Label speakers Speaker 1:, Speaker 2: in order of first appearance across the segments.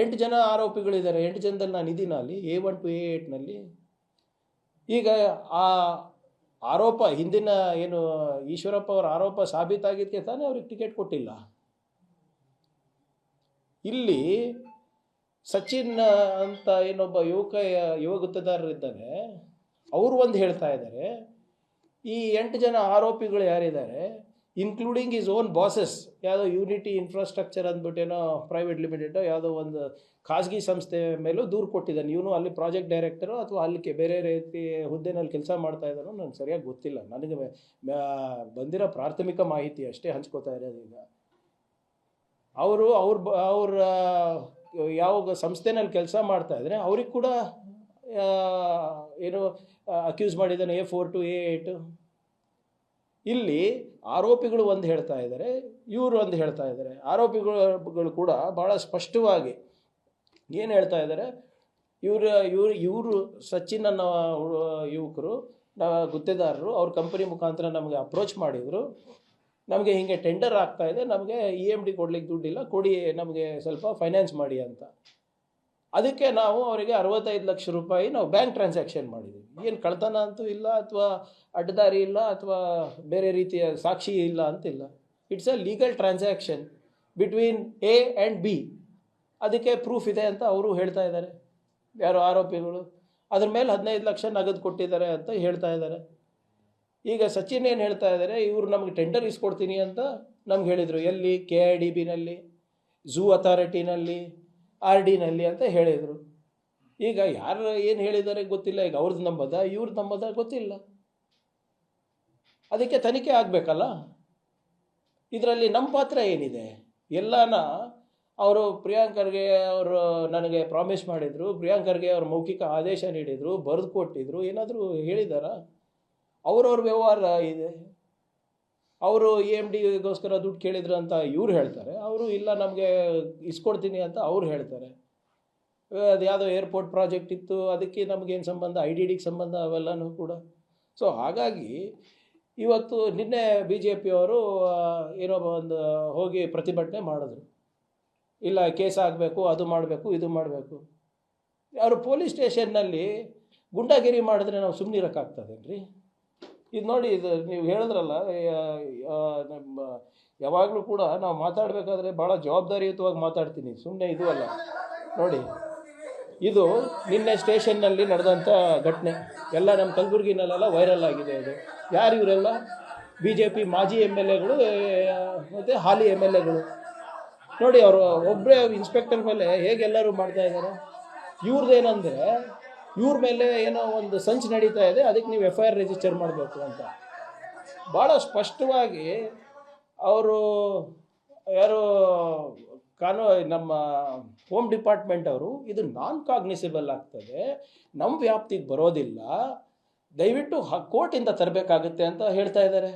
Speaker 1: ಎಂಟು ಜನ ಆರೋಪಿಗಳಿದ್ದಾರೆ. ಎಂಟು ಜನದಲ್ಲಿ ನಾನು ಇದ್ದೀನ ಅಲ್ಲಿ ಎ ಒನ್ ಟು ಎ ಏಟ್ನಲ್ಲಿ ಈಗ ಆ ಆರೋಪ ಹಿಂದಿನ ಏನು ಈಶ್ವರಪ್ಪ ಅವರ ಆರೋಪ ಸಾಬೀತಾಗಿದ್ದಕ್ಕೆ ತಾನೇ ಅವ್ರಿಗೆ ಟಿಕೆಟ್ ಕೊಟ್ಟಿಲ್ಲ. ಇಲ್ಲಿ ಸಚಿನ್ ಅಂತ ಏನೊಬ್ಬ ಯುವಕ, ಯುವ ಗುತ್ತದಾರರಿದ್ದಾರೆ ಅವರು ಒಂದು ಹೇಳ್ತಾ ಇದ್ದಾರೆ. ಈ ಎಂಟು ಜನ ಆರೋಪಿಗಳು ಯಾರಿದ್ದಾರೆ? ಇನ್ಕ್ಲೂಡಿಂಗ್ ಈಸ್ ಓನ್ ಬಾಸಸ್ ಯಾವುದೋ ಯೂನಿಟಿ ಇನ್ಫ್ರಾಸ್ಟ್ರಕ್ಚರ್ ಅಂದ್ಬಿಟ್ಟೇನೋ ಪ್ರೈವೇಟ್ ಲಿಮಿಟೆಡ್ ಯಾವುದೋ ಒಂದು ಖಾಸಗಿ ಸಂಸ್ಥೆ ಮೇಲೂ ದೂರು ಕೊಟ್ಟಿದ್ದಾನೆ. ಇವನು ಅಲ್ಲಿ ಪ್ರಾಜೆಕ್ಟ್ ಡೈರೆಕ್ಟರು ಅಥವಾ ಅಲ್ಲಿಗೆ ಬೇರೆ ರೀತಿ ಹುದ್ದೆನಲ್ಲಿ ಕೆಲಸ ಮಾಡ್ತಾ ಇದ್ದಾನೋ ನನಗೆ ಸರಿಯಾಗಿ ಗೊತ್ತಿಲ್ಲ. ನನಗೆ ಬಂದಿರೋ ಪ್ರಾಥಮಿಕ ಮಾಹಿತಿ ಅಷ್ಟೇ ಹಂಚ್ಕೋತಾ ಇರೋದು ಈಗ. ಅವರು ಅವ್ರ ಅವ್ರ ಯಾವ ಸಂಸ್ಥೆನಲ್ಲಿ ಕೆಲಸ ಮಾಡ್ತಾ ಇದ್ರೆ ಅವ್ರಿಗೆ ಕೂಡ ಏನು ಅಕ್ಯೂಸ್ ಮಾಡಿದ್ದಾನೆ ಎ ಫೋರ್ ಟು ಎ ಏಟು ಇಲ್ಲಿ ಆರೋಪಿಗಳು ಒಂದು ಹೇಳ್ತಾ ಇದ್ದಾರೆ, ಇವರು ಒಂದು ಹೇಳ್ತಾ ಇದ್ದಾರೆ. ಆರೋಪಿಗಳು ಕೂಡ ಭಾಳ ಸ್ಪಷ್ಟವಾಗಿ ಏನು ಹೇಳ್ತಾ ಇದ್ದಾರೆ, ಇವರು ಇವರು ಇವರು ಸಚಿನ್ ಅನ್ನೋ ಯುವಕರು ಗುತ್ತೇದಾರರು, ಅವ್ರ ಕಂಪನಿ ಮುಖಾಂತರ ನಮಗೆ ಅಪ್ರೋಚ್ ಮಾಡಿದರು. ನಮಗೆ ಹೀಗೆ ಟೆಂಡರ್ ಆಗ್ತಾ ಇದೆ, ನಮಗೆ ಇ ಎಂ ಡಿ ಕೊಡ್ಲಿಕ್ಕೆ ದುಡ್ಡಿಲ್ಲ, ಕೊಡಿ ನಮಗೆ ಸ್ವಲ್ಪ ಫೈನಾನ್ಸ್ ಮಾಡಿ ಅಂತ. ಅದಕ್ಕೆ ನಾವು ಅವರಿಗೆ ಅರವತ್ತೈದು ಲಕ್ಷ ರೂಪಾಯಿ ನಾವು ಬ್ಯಾಂಕ್ ಟ್ರಾನ್ಸಾಕ್ಷನ್ ಮಾಡಿದ್ದೀವಿ ಏನು ಕಳ್ತನ ಅಂತೂ ಇಲ್ಲ ಅಥವಾ ಅಡ್ಡದಾರಿ ಇಲ್ಲ ಅಥವಾ ಬೇರೆ ರೀತಿಯ ಸಾಕ್ಷಿ ಇಲ್ಲ ಅಂತಿಲ್ಲ. It's uh legal transaction between A and B ಅದಕ್ಕೆ ಪ್ರೂಫ್ ಇದೆ ಅಂತ ಅವರು ಹೇಳ್ತಾ ಇದ್ದಾರೆ. ಯಾರು ಆರೋಪಿಗಳು? ಅದ್ರ ಮೇಲೆ ಹದಿನೈದು ಲಕ್ಷ ನಗದು ಕೊಟ್ಟಿದ್ದಾರೆ ಅಂತ ಹೇಳ್ತಾ ಇದ್ದಾರೆ. ಈಗ ಸಚಿನ್ ಏನು ಹೇಳ್ತಾ ಇದ್ದಾರೆ? ಇವರು ನಮಗೆ ಟೆಂಡರ್ ಇಸ್ಕೊಡ್ತೀನಿ ಅಂತ ನಮ್ಗೆ ಹೇಳಿದರು. ಎಲ್ಲಿ? ಕೆ ಐ ಡಿ ಬಿನಲ್ಲಿ ಝೂ ಅಥಾರಿಟಿನಲ್ಲಿ ಆರ್ ಡಿನಲ್ಲಿ ಅಂತ ಹೇಳಿದರು. ಈಗ ಯಾರು ಏನು ಹೇಳಿದ್ದಾರೆ ಗೊತ್ತಿಲ್ಲ. ಈಗ ಅವ್ರದ್ದು ನಂಬದ ಇವ್ರದ್ದು ನಂಬದ ಗೊತ್ತಿಲ್ಲ. ಅದಕ್ಕೆ ತನಿಖೆ ಆಗಬೇಕಲ್ಲ? ಇದರಲ್ಲಿ ನಮ್ಮ ಪಾತ್ರ ಏನಿದೆ? ಎಲ್ಲನ ಅವರು ಪ್ರಿಯಾಂಕರ್ಗೆ ಅವರು ನನಗೆ ಪ್ರಾಮಿಸ್ ಮಾಡಿದರು, ಪ್ರಿಯಾಂಕರ್ಗೆ ಅವ್ರ ಮೌಖಿಕ ಆದೇಶ ನೀಡಿದರು, ಬರೆದು ಕೊಟ್ಟಿದ್ರು, ಏನಾದರೂ ಹೇಳಿದಾರಾ? ಅವರವ್ರ ವ್ಯವಹಾರ ಇದೆ. ಅವರು ಎ ಎಂ ಡಿಗೋಸ್ಕರ ದುಡ್ಡು ಕೇಳಿದ್ರು ಅಂತ ಇವ್ರು ಹೇಳ್ತಾರೆ. ಅವರು, ಇಲ್ಲ, ನಮಗೆ ಇಸ್ಕೊಡ್ತೀನಿ ಅಂತ ಅವ್ರು ಹೇಳ್ತಾರೆ. ಅದು ಯಾವುದೋ ಏರ್ಪೋರ್ಟ್ ಪ್ರಾಜೆಕ್ಟ್ ಇತ್ತು, ಅದಕ್ಕೆ ನಮಗೇನು ಸಂಬಂಧ, ಐ ಡಿ ಡಿಗೆ ಸಂಬಂಧ ಅವೆಲ್ಲನೂ ಕೂಡ. ಸೊ, ಹಾಗಾಗಿ ಇವತ್ತು ನಿನ್ನೆ ಬಿ ಜೆ ಪಿಯವರು ಏನೋ ಒಂದು ಹೋಗಿ ಪ್ರತಿಭಟನೆ ಮಾಡಿದ್ರು. ಇಲ್ಲ, ಕೇಸ್ ಆಗಬೇಕು, ಅದು ಮಾಡಬೇಕು, ಇದು ಮಾಡಬೇಕು. ಅವರು ಪೊಲೀಸ್ ಸ್ಟೇಷನ್ನಲ್ಲಿ ಗುಂಡಾಗಿರಿ ಮಾಡಿದ್ರೆ ನಾವು ಸುಮ್ಮನಿರೋಕ್ಕಾಗ್ತದೇನ್ರಿ ಇದು ನೋಡಿ, ಇದು ನೀವು ಹೇಳಿದ್ರಲ್ಲ ನಮ್ಮ, ಯಾವಾಗಲೂ ಕೂಡ ನಾವು ಮಾತಾಡಬೇಕಾದ್ರೆ ಭಾಳ ಜವಾಬ್ದಾರಿಯುತವಾಗಿ ಮಾತಾಡ್ತೀನಿ ಸುಮ್ಮನೆ ಇದು ಅಲ್ಲ. ನೋಡಿ, ಇದು ನಿನ್ನೆ ಸ್ಟೇಷನ್ನಲ್ಲಿ ನಡೆದಂಥ ಘಟನೆ. ಎಲ್ಲ ನಮ್ಮ ಕಲಬುರಗಿನಲ್ಲೆಲ್ಲ ವೈರಲ್ ಆಗಿದೆ ಇದು ಯಾರು ಇವರೆಲ್ಲ? ಬಿ ಜೆ ಪಿ ಮಾಜಿ ಎಂ ಎಲ್ ಎಗಳು ಮತ್ತು ಹಾಲಿ ಎಂ ಎಲ್ ಎಗಳು. ನೋಡಿ, ಅವರು ಒಬ್ಬರೇ ಇನ್ಸ್ಪೆಕ್ಟರ್ ಮೇಲೆ ಹೇಗೆಲ್ಲರೂ ಮಾಡ್ತಾ ಇದ್ದಾರೆ ಇವ್ರದ್ದೇನೆಂದರೆ ಇವ್ರ ಮೇಲೆ ಏನೋ ಒಂದು ಸಂಚು ನಡೀತಾ ಇದೆ, ಅದಕ್ಕೆ ನೀವು ಎಫ್ ಐ ಆರ್ ರಿಜಿಸ್ಟರ್ ಮಾಡಬೇಕು ಅಂತ. ಭಾಳ ಸ್ಪಷ್ಟವಾಗಿ ಅವರು ಯಾರು ಕಾನೂ ನಮ್ಮ ಹೋಮ್ ಡಿಪಾರ್ಟ್ಮೆಂಟ್ ಅವರು ಇದು ನಾನ್ ಕಾಗ್ನಿಸಿಬಲ್ ಆಗ್ತದೆ ನಮ್ಮ ವ್ಯಾಪ್ತಿಗೆ ಬರೋದಿಲ್ಲ, ದಯವಿಟ್ಟು ಕೋರ್ಟಿಂದ ತರಬೇಕಾಗುತ್ತೆ ಅಂತ ಹೇಳ್ತಾ ಇದ್ದಾರೆ.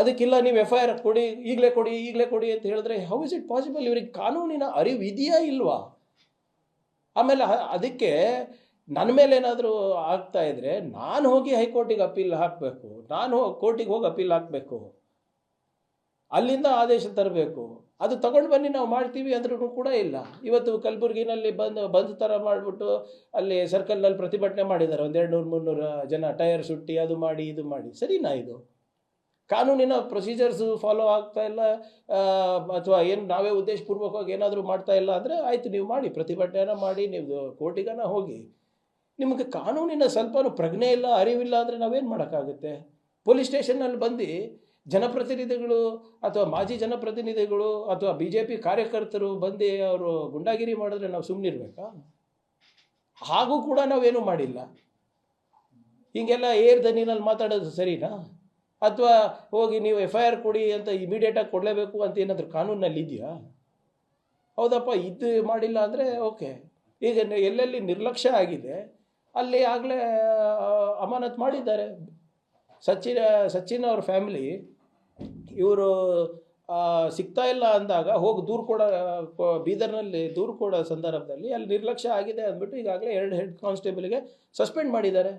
Speaker 1: ಅದಕ್ಕಿಲ್ಲ ನೀವು ಎಫ್ ಐ ಆರ್ ಕೊಡಿ, ಈಗಲೇ ಕೊಡಿ ಈಗಲೇ ಕೊಡಿ ಅಂತ ಹೇಳಿದ್ರೆ ಹೌ ಇಸ್ ಇಟ್ ಪಾಸಿಬಲ್ ಇವ್ರಿಗೆ ಕಾನೂನಿನ ಅರಿವಿದೆಯಾ ಇಲ್ವಾ? ಆಮೇಲೆ ಅದಕ್ಕೆ ನನ್ನ ಮೇಲೆ ಏನಾದರೂ ಆಗ್ತಾ ಇದ್ರೆ ನಾನು ಹೋಗಿ ಹೈಕೋರ್ಟಿಗೆ ಅಪೀಲ್ ಹಾಕಬೇಕು. ನಾನು ಕೋರ್ಟಿಗೆ ಹೋಗಿ ಅಪೀಲ್ ಹಾಕಬೇಕು. ಅಲ್ಲಿಂದ ಆದೇಶ ತರಬೇಕು. ಅದು ತಗೊಂಡು ಬನ್ನಿ ನಾವು ಮಾಡ್ತೀವಿ ಅಂದ್ರೂ ಕೂಡ ಇಲ್ಲ. ಇವತ್ತು ಕಲಬುರಗಿನಲ್ಲಿ ಬಂದು, ಬಂದ್ ಥರ ಮಾಡಿಬಿಟ್ಟು ಅಲ್ಲಿ ಸರ್ಕಲ್ನಲ್ಲಿ ಪ್ರತಿಭಟನೆ ಮಾಡಿದ್ದಾರೆ ಒಂದೆರಡು ನೂರು ಮುನ್ನೂರು ಜನ ಟೈರ್ ಸುಟ್ಟಿ ಅದು ಮಾಡಿ, ಇದು ಮಾಡಿ. ಸರಿನಾ ಇದು? ಕಾನೂನಿನ ಪ್ರೊಸೀಜರ್ಸು ಫಾಲೋ ಆಗ್ತಾ ಇಲ್ಲ ಅಥವಾ ಏನು ನಾವೇ ಉದ್ದೇಶಪೂರ್ವಕವಾಗಿ ಏನಾದರೂ ಮಾಡ್ತಾ ಇಲ್ಲ ಅಂದರೆ ಆಯಿತು, ನೀವು ಮಾಡಿ. ಪ್ರತಿಭಟನೆ ಮಾಡಿ, ನೀವು ಕೋರ್ಟಿಗನ ಹೋಗಿ. ನಿಮಗೆ ಕಾನೂನಿನ ಸ್ವಲ್ಪನೂ ಪ್ರಜ್ಞೆ ಇಲ್ಲ, ಅರಿವಿಲ್ಲ ಅಂದರೆ ನಾವೇನು ಮಾಡೋಕ್ಕಾಗುತ್ತೆ? ಪೊಲೀಸ್ ಸ್ಟೇಷನ್ನಲ್ಲಿ ಬಂದು ಜನಪ್ರತಿನಿಧಿಗಳು ಅಥವಾ ಮಾಜಿ ಜನಪ್ರತಿನಿಧಿಗಳು ಅಥವಾ ಬಿ ಜೆ ಪಿ ಕಾರ್ಯಕರ್ತರು ಬಂದು ಅವರು ಗುಂಡಾಗಿರಿ ಮಾಡಿದ್ರೆ ನಾವು ಸುಮ್ಮನಿರ್ಬೇಕಾ ಹಾಗೂ ಕೂಡ ನಾವೇನು ಮಾಡಿಲ್ಲ. ಹೀಗೆಲ್ಲ ಏರ್ ದನಿನಲ್ಲಿ ಮಾತಾಡೋದು ಸರಿನಾ? ಅಥವಾ ಹೋಗಿ ನೀವು ಎಫ್ ಐ ಆರ್ ಕೊಡಿ ಅಂತ ಇಮಿಡಿಯೇಟಾಗಿ ಕೊಡಲೇಬೇಕು ಅಂತ ಏನಾದರೂ ಕಾನೂನಲ್ಲಿ ಇದೆಯಾ? ಹೌದಪ್ಪ, ಇದು ಮಾಡಿಲ್ಲ ಅಂದರೆ ಓಕೆ ಈಗ ಎಲ್ಲೆಲ್ಲಿ ನಿರ್ಲಕ್ಷ್ಯ ಆಗಿದೆ ಅಲ್ಲಿ ಆಗಲೇ ಅಮಾನತ್ ಮಾಡಿದ್ದಾರೆ. ಸಚಿನ್ ಸಚಿನ್ ಅವ್ರ ಫ್ಯಾಮಿಲಿ ಇವರು ಸಿಗ್ತಾ ಇಲ್ಲ ಅಂದಾಗ ಹೋಗಿ ದೂರು ಕೊಡ ಬೀದರ್ನಲ್ಲಿ ದೂರು ಕೊಡೋ ಸಂದರ್ಭದಲ್ಲಿ ಅಲ್ಲಿ ನಿರ್ಲಕ್ಷ್ಯ ಆಗಿದೆ ಅಂದ್ಬಿಟ್ಟು ಈಗಾಗಲೇ ಎರಡು ಹೆಡ್ ಕಾನ್ಸ್ಟೇಬಲ್ಗೆ ಸಸ್ಪೆಂಡ್ ಮಾಡಿದ್ದಾರೆ.